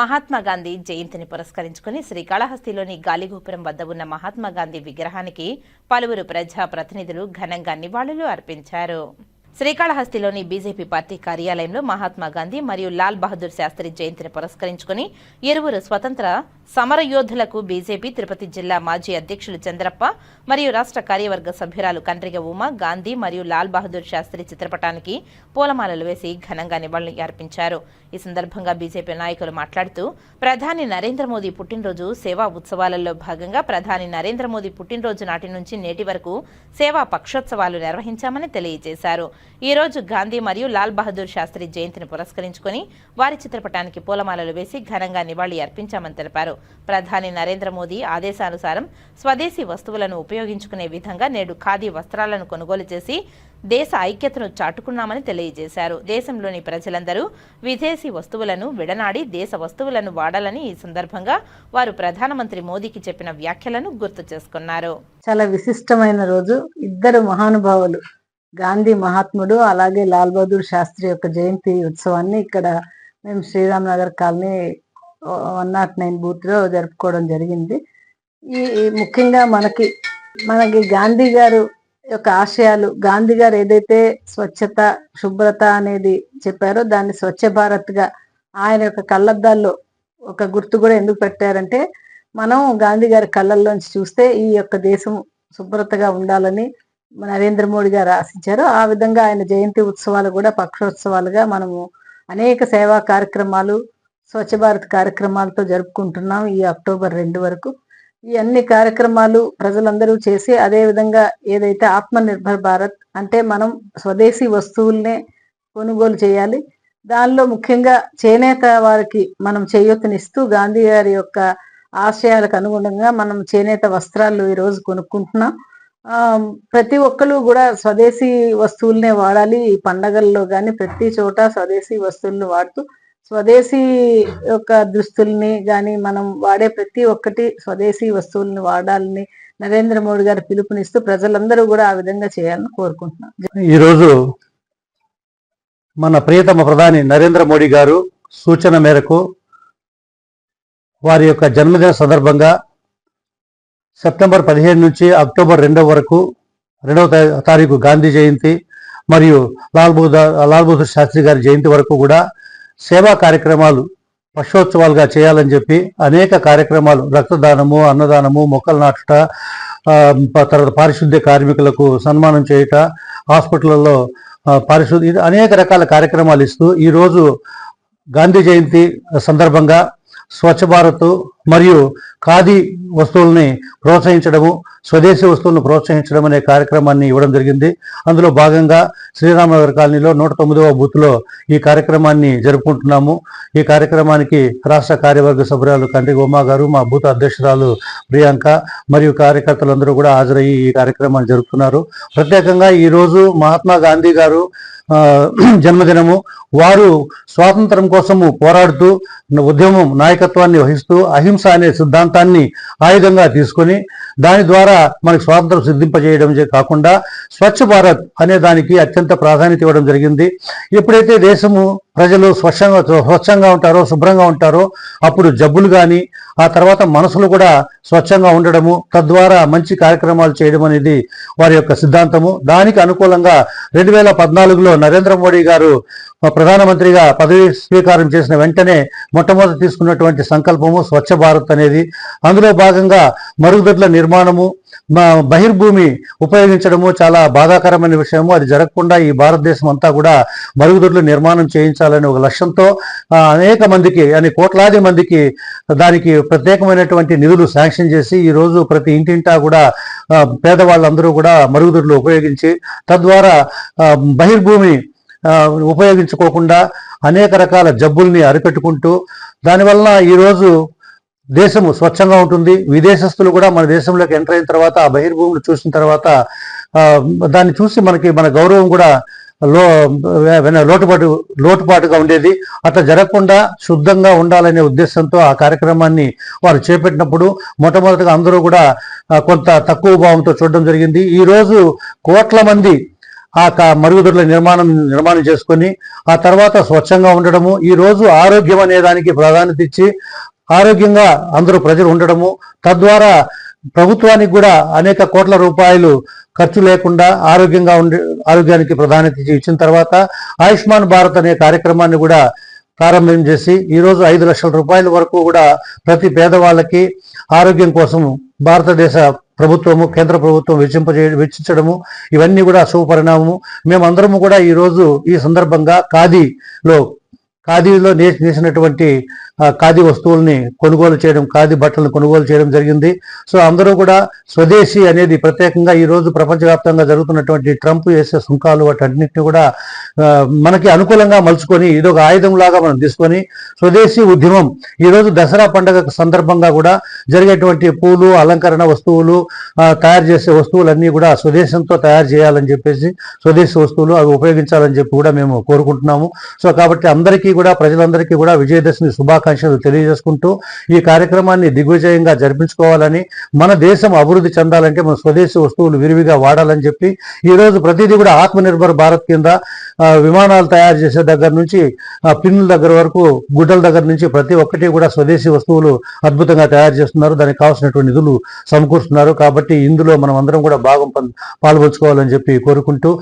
మహాత్మా గాంధీ జయంతిని పురస్కరించుకుని శ్రీకాళహస్తిలోని గాలిగోపురం వద్ద ఉన్న మహాత్మా గాంధీ విగ్రహానికి పలువురు ప్రజా ప్రతినిధులు ఘనంగా నివాళులు అర్పించారు. శ్రీకాళహస్తిలోని బీజేపీ పార్టీ కార్యాలయంలో మహాత్మా గాంధీ మరియు లాల్ బహదూర్ శాస్త్రి జయంతిని పురస్కరించుకుని ఇరువురు స్వతంత్ర సమరయోధులకు బీజేపీ తిరుపతి జిల్లా మాజీ అధ్యక్షులు చంద్రప్ప మరియు రాష్ట్ర కార్యవర్గ సభ్యురాలు కండ్రిగ ఉమ గాంధీ మరియు లాల్ బహదూర్ శాస్త్రి చిత్రపటానికి పూలమాలలు వేసి ఘనంగా నివాళులు అర్పించారు. ఈ సందర్భంగా బీజేపీ నాయకులు మాట్లాడుతూ ప్రధాని నరేంద్ర మోదీ పుట్టినరోజు సేవా ఉత్సవాలలో భాగంగా ప్రధాని నరేంద్ర మోదీ పుట్టినరోజు నాటి నుంచి నేటి వరకు సేవా పక్షోత్సవాలు నిర్వహించామని తెలియజేశారు. ఈ రోజు గాంధీ మరియు లాల్ బహదూర్ శాస్త్రి జయంతిని పురస్కరించుకుని వారి చిత్రపటానికి పూలమాలలు వేసి ఘనంగా నివాళి అర్పించామని తెలిపారు. ప్రధాని నరేంద్ర మోదీ ఆదేశానుసారం స్వదేశీ వస్తువులను ఉపయోగించుకునే విధంగా నేడు ఖాదీ వస్త్రాలను కొనుగోలు చేసి దేశ ఐక్యతను చాటుకున్నామని తెలియజేశారు. దేశంలోని ప్రజలందరూ విదేశీ వస్తువులను విడనాడి దేశ వస్తువులను వాడాలని ఈ సందర్భంగా వారు ప్రధానమంత్రి మోదీకి చెప్పిన వ్యాఖ్యలను గుర్తు చేసుకున్నారు. చాలా విశిష్టమైన రోజు. ఇద్దరు మహానుభావులు గాంధీ మహాత్ముడు అలాగే లాల్ బహదూర్ శాస్త్రి యొక్క జయంతి ఉత్సవాన్ని ఇక్కడ మేము Sriram Nagar colony one nought nine బూత్లో జరుపుకోవడం జరిగింది. ఈ ముఖ్యంగా మనకి మనకి గాంధీ గారు యొక్క ఆశయాలు గాంధీ గారు ఏదైతే స్వచ్ఛత శుభ్రత అనేది చెప్పారో దాన్ని స్వచ్ఛ భారత్గా ఆయన యొక్క కళ్ళద్దాల్లో ఒక గుర్తు కూడా ఎందుకు పెట్టారంటే మనం గాంధీ గారి కళ్ళల్లోంచి చూస్తే ఈ యొక్క దేశం శుభ్రతగా ఉండాలని నరేంద్ర మోడీ గారు ఆశించారు ఆ విధంగా ఆయన జయంతి ఉత్సవాలు కూడా పక్షోత్సవాలుగా మనము అనేక సేవా కార్యక్రమాలు స్వచ్ఛ భారత్ కార్యక్రమాలతో జరుపుకుంటున్నాం ఈ అక్టోబర్ రెండు వరకు. ఈ అన్ని కార్యక్రమాలు ప్రజలందరూ చేసి అదే విధంగా ఏదైతే ఆత్మ నిర్భర్ భారత్ అంటే మనం స్వదేశీ వస్తువుల్నే కొనుగోలు చేయాలి. దానిలో ముఖ్యంగా చేనేత వారికి మనం చేయూతనిస్తూ గాంధీ గారి యొక్క ఆశయాలకు అనుగుణంగా మనం చేనేత వస్త్రాలు ఈరోజు కొనుక్కుంటున్నాం. ప్రతి ఒక్కరు కూడా స్వదేశీ వస్తువులనే వాడాలి. ఈ పండగల్లో కానీ ప్రతి చోట స్వదేశీ వస్తువులను వాడుతూ స్వదేశీ యొక్క దుస్తుల్ని కానీ మనం వాడే ప్రతి ఒక్కటి స్వదేశీ వస్తువులను వాడాలని నరేంద్ర మోడీ గారు పిలుపునిస్తూ ప్రజలందరూ కూడా ఆ విధంగా చేయాలని కోరుకుంటున్నాను. ఈరోజు మన ప్రియతమ ప్రధాని నరేంద్ర మోడీ గారు సూచన మేరకు వారి యొక్క జన్మదిన సందర్భంగా సెప్టెంబర్ పదిహేను నుంచి అక్టోబర్ రెండవ వరకు రెండవ తారీఖు గాంధీ జయంతి మరియు లాల్ బహదూర్ లాల్ బహదూర్ శాస్త్రి గారి జయంతి వరకు కూడా సేవా కార్యక్రమాలు పక్షోత్సవాలుగా చేయాలని చెప్పి అనేక కార్యక్రమాలు రక్తదానము అన్నదానము మొక్కలు నాటుట తర్వాత పారిశుద్ధ్య కార్మికులకు సన్మానం చేయుట హాస్పిటల్లో పారిశుద్ధ పారిశుద్ధ్య అనేక రకాల కార్యక్రమాలు ఇస్తూ ఈరోజు గాంధీ జయంతి సందర్భంగా స్వచ్ఛ భారత్ మరియు ఖాదీ వస్తువుల్ని ప్రోత్సహించడము స్వదేశీ వస్తువులను ప్రోత్సహించడం అనే కార్యక్రమాన్ని ఇవ్వడం జరిగింది. అందులో భాగంగా శ్రీరామనగర్ కాలనీలో నూట తొమ్మిదవ బూత్లో ఈ కార్యక్రమాన్ని జరుపుకుంటున్నాము. ఈ కార్యక్రమానికి రాష్ట్ర కార్యవర్గ సభ్యురాలు కంటి ఉమా గారు మా బూత్ అధ్యక్షురాలు ప్రియాంక మరియు కార్యకర్తలందరూ కూడా హాజరయ్యి ఈ కార్యక్రమాన్ని జరుపుతున్నారు. ప్రత్యేకంగా ఈ రోజు మహాత్మా గాంధీ గారు జన్మదినము. వారు స్వాతంత్రం కోసము పోరాడుతూ ఉద్యమం నాయకత్వాన్ని వహిస్తూ అహింస అనే సిద్ధాంతాన్ని ఆయుధంగా తీసుకొని దాని ద్వారా మనకు స్వాతంత్రం సిద్ధింపజేయడం కాకుండా స్వచ్ఛ భారత్ అనే దానికి అత్యంత ప్రాధాన్యత ఇవ్వడం జరిగింది. ఎప్పుడైతే దేశము ప్రజలు స్వచ్ఛంగా స్వచ్ఛంగా ఉంటారో శుభ్రంగా ఉంటారో. అప్పుడు జబ్బులు కానీ ఆ తర్వాత మనసులు కూడా స్వచ్ఛంగా ఉండడము తద్వారా మంచి కార్యక్రమాలు చేయడం అనేది వారి యొక్క సిద్ధాంతము. దానికి అనుకూలంగా రెండు వేల పద్నాలుగులో నరేంద్ర మోడీ గారు ప్రధానమంత్రిగా పదవి స్వీకారం చేసిన వెంటనే మొట్టమొదటి తీసుకున్నటువంటి సంకల్పము స్వచ్ఛ భారత్ అనేది. అందులో భాగంగా మరుగుదొడ్ల నిర్మాణము బహిర్భూమి ఉపయోగించడము చాలా బాధాకరమైన విషయము. అది జరగకుండా ఈ భారతదేశం అంతా కూడా మరుగుదొడ్లు నిర్మాణం చేయించాలనే ఒక లక్ష్యంతో అనేక మందికి అని కోట్లాది మందికి దానికి ప్రత్యేకమైనటువంటి నిధులు శాంక్షన్ చేసి ఈ రోజు ప్రతి ఇంటింటా కూడా పేదవాళ్ళందరూ కూడా మరుగుదొడ్లు ఉపయోగించి తద్వారా బహిర్భూమి ఉపయోగించుకోకుండా అనేక రకాల జబ్బుల్ని అరికట్టుకుంటూ దానివల్ల ఈరోజు దేశము స్వచ్ఛంగా ఉంటుంది. విదేశస్తులు కూడా మన దేశంలోకి ఎంటర్ అయిన తర్వాత ఆ బహిర్భూములు చూసిన తర్వాత దాన్ని చూసి మనకి మన గౌరవం కూడా లో లోటుపాటు లోటుపాటుగా ఉండేది. అట్లా జరగకుండా శుద్ధంగా ఉండాలనే ఉద్దేశంతో ఆ కార్యక్రమాన్ని వారు చేపట్టినప్పుడు మొట్టమొదటిగా అందరూ కూడా కొంత తక్కువ భావంతో చూడడం జరిగింది. ఈరోజు కోట్ల మంది ఆ క- మరుగుదొడ్ల నిర్మాణం నిర్మాణం చేసుకొని ఆ తర్వాత స్వచ్ఛంగా ఉండడము ఈ రోజు ఆరోగ్యం అనే దానికి ప్రాధాన్యత ఇచ్చి ఆరోగ్యంగా అందరూ ప్రజలు ఉండడము తద్వారా ప్రభుత్వానికి కూడా అనేక కోట్ల రూపాయలు ఖర్చు లేకుండా ఆరోగ్యంగా ఉండే ఆరోగ్యానికి ప్రాధాన్యత ఇచ్చిన తర్వాత ఆయుష్మాన్ భారత్ అనే కార్యక్రమాన్ని కూడా ప్రారంభం చేసి ఈరోజు ఐదు లక్షల రూపాయల వరకు కూడా ప్రతి పేదవాళ్ళకి ఆరోగ్యం కోసం భారతదేశ ప్రభుత్వము కేంద్ర ప్రభుత్వం వెచ్చింపజే వెచ్చించడము ఇవన్నీ కూడా శుభపరిణామము. మేమందరము కూడా ఈరోజు ఈ సందర్భంగా ఖాదీలో ఖాదీలో నే నేసినటువంటి ఖాదీ వస్తువుల్ని కొనుగోలు చేయడం ఖాదీ బట్టలను కొనుగోలు చేయడం జరిగింది. సో అందరూ కూడా స్వదేశీ అనేది ప్రత్యేకంగా ఈ రోజు ప్రపంచవ్యాప్తంగా జరుగుతున్నటువంటి ట్రంప్ వేసే సుంకాలు వాటన్నిటిని కూడా మనకి అనుకూలంగా మలుచుకొని ఇదొక ఆయుధం లాగా మనం తీసుకొని స్వదేశీ ఉద్యమం ఈరోజు దసరా పండుగ సందర్భంగా కూడా జరిగేటువంటి పూలు అలంకరణ వస్తువులు తయారు చేసే వస్తువులన్నీ కూడా స్వదేశంతో తయారు చేయాలని చెప్పేసి స్వదేశీ వస్తువులు అవి ఉపయోగించాలని చెప్పి కూడా మేము కోరుకుంటున్నాము. సో కాబట్టి అందరికీ కూడా ప్రజలందరికీ కూడా విజయదశమి శుభాకాంక్షలు తెలియజేసుకుంటూ ఈ కార్యక్రమాన్ని దిగ్విజయంగా జరిపించుకోవాలని మన దేశం అభివృద్ధి చెందాలంటే మన స్వదేశీ వస్తువులు విరివిగా వాడాలని చెప్పి ఈ రోజు ప్రతిదీ కూడా ఆత్మనిర్భర్ భారత్ కింద విమానాలు తయారు చేసే దగ్గర నుంచి పిన్నుల దగ్గర వరకు గుడ్డల దగ్గర నుంచి ప్రతి ఒక్కటి కూడా స్వదేశీ వస్తువులు అద్భుతంగా తయారు చేస్తున్నారు. దానికి కావాల్సినటువంటి నిధులు సమకూరుస్తున్నారు. కాబట్టి ఇందులో మనం అందరం కూడా భాగం పాల్పంచుకోవాలని చెప్పి కోరుకుంటూ